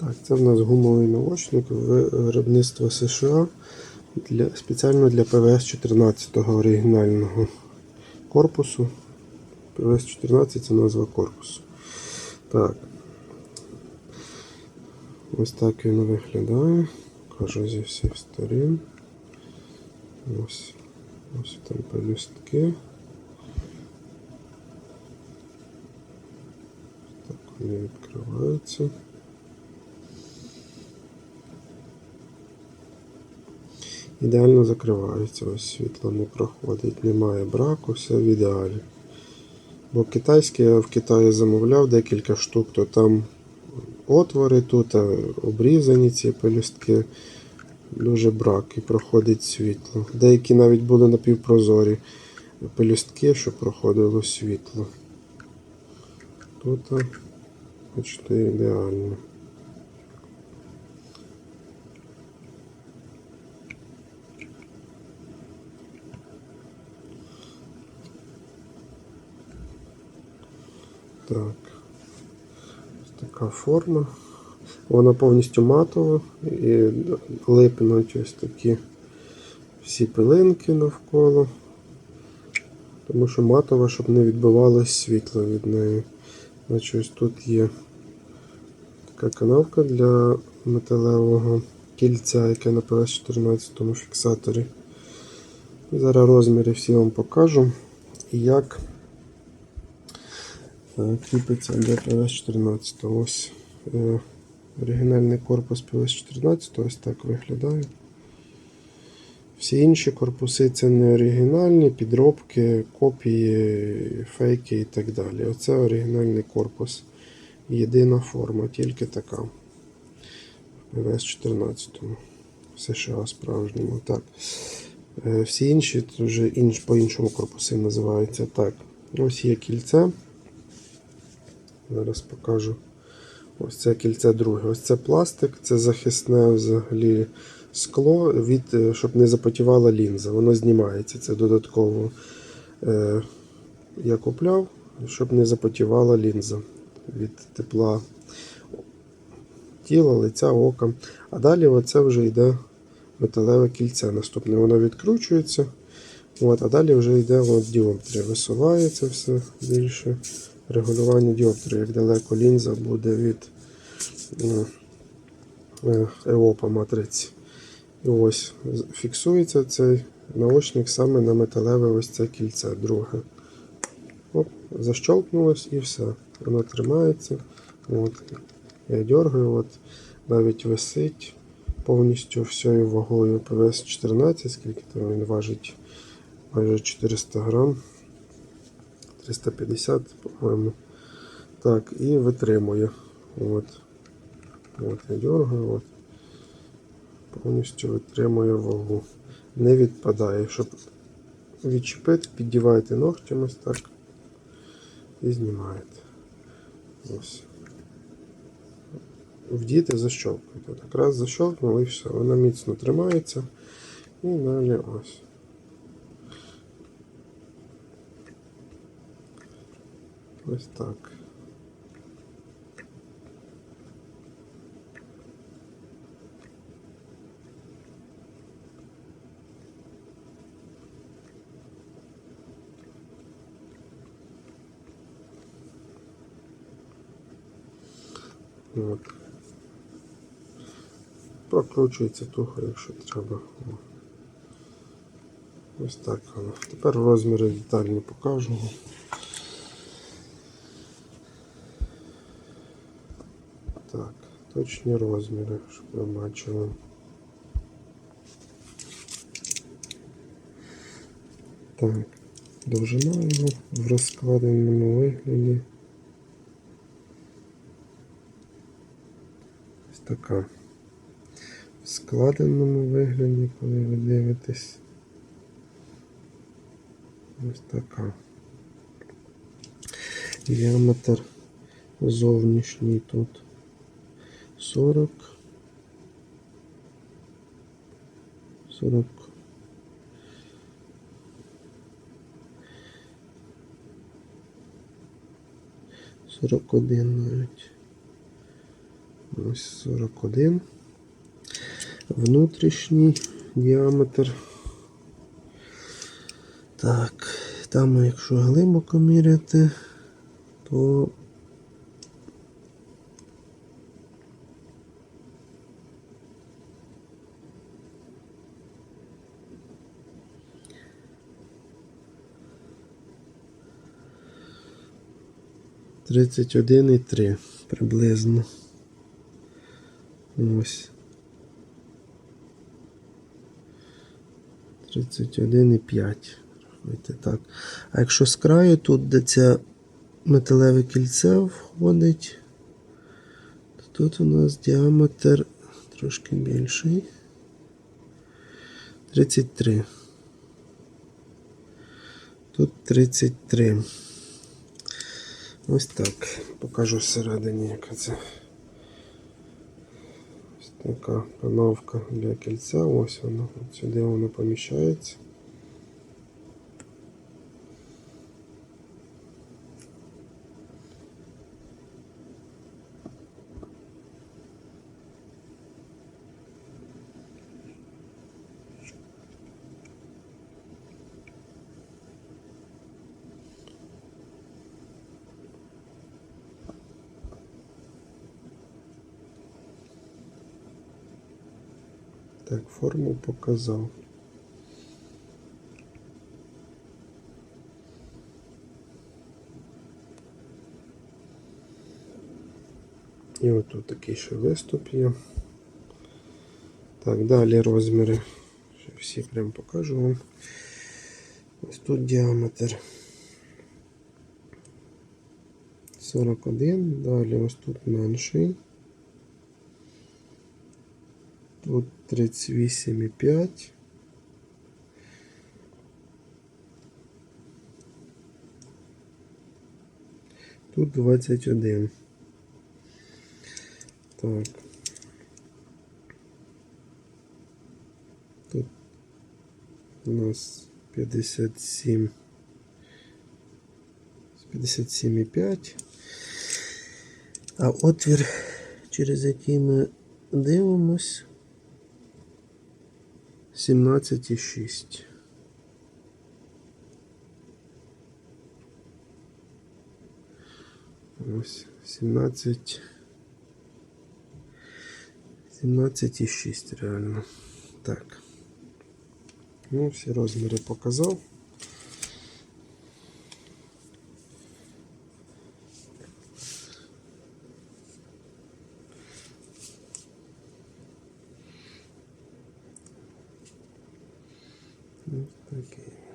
Так, це в нас гумовий наочник виробництва США для, спеціально для ПВС 14 оригінального корпусу. ПВС 14 це назва корпусу. Так. Ось так він виглядає. Кажу зі всіх сторін. Ось, ось там пелюстки. Так вони відкриваються. Ідеально закриваються, ось світло не проходить, немає браку, все в ідеалі. Бо китайське я в Китаї замовляв декілька штук, то там отвори тут обрізані ці пелюстки. Дуже брак і проходить світло. Деякі навіть були напівпрозорі пелюстки, щоб проходило світло. Тут бачите, ідеально. Так. Ось така форма. Вона повністю матова і липнуть ось такі всі пилинки навколо. Тому що матова, щоб не відбивалось світло від неї. Значить, ось тут є така канавка для металевого кільця, яке на PS14 фіксаторі. Зараз розміри всі вам покажу. Як кріпиться до PS14. Ось е, оригінальний корпус PS14, ось так виглядає. Всі інші корпуси це не оригінальні, підробки, копії, фейки і так далі. Оце оригінальний корпус. Єдина форма, тільки така. В PS14. В США справжньому. Так. Е, Всі інші вже інш, по-іншому корпуси називаються. Так. Ось є кільце. Зараз покажу. Ось це кільце друге. Ось це пластик, це захисне взагалі скло, від, е, щоб не запотівала лінза. Воно знімається. Це додатково е, я купляв, щоб не запотівала лінза від тепла тіла, лиця, ока. А далі оце вже йде металеве кільце. Наступне воно відкручується. От, а далі вже йде от, діоптрія. Висувається все більше. Регулювання діоптрії, як далеко лінза буде від е, е, еопа матриці. І ось фіксується цей наочник саме на металеве ось це кільце, друге. Оп, защелкнулось і все. Воно тримається. От. Я дергаю, от, навіть висить повністю всією вагою ПВС 14, скільки там він важить майже 400 грам. 350, по-моєму. Так, і витримує. От. От я дергаю, от. Повністю витримує вагу. Не відпадає. Щоб відчепити, піддіваєте ногтем ось так і знімаєте. Ось. Вдіти защолкуєте. Так раз і все. Вона міцно тримається. І далі ось. Ось так. От. Прокручується тухо, якщо треба. Ось так воно. Тепер розміри детальні покажу. Так, точні розміри, щоб ви бачили. Так, довжина його в розкладеному вигляді. Ось така. В складеному вигляді, коли ви дивитесь. Ось така. Діаметр зовнішній тут 40. 40. Сорок один навіть. Ось 41. Внутрішній діаметр. Так, там, якщо глибоко міряти, то Тридцять один і три приблизно. Ось. 31,5. Рахуйте так. А якщо з краю тут, де це металеве кільце входить, то тут у нас діаметр трошки більший. 33. Тут 33. Ось так. Покажу всередині, яка це. Ось така канавка для кільця. Ось воно. От сюди воно поміщається. Так, форму показав. І отут такий ще виступ є. Так, далі розміри. Ще всі прям покажу вам. Ось тут діаметр 41, далі ось тут менший. Тут 38,5. Тут 21. Так. Тут у нас 57. 57,5. А отвір, через який ми дивимось, 17,6. Ось 17. 17,6 реально. Так. Ну, всі розміри показав. Ось такий.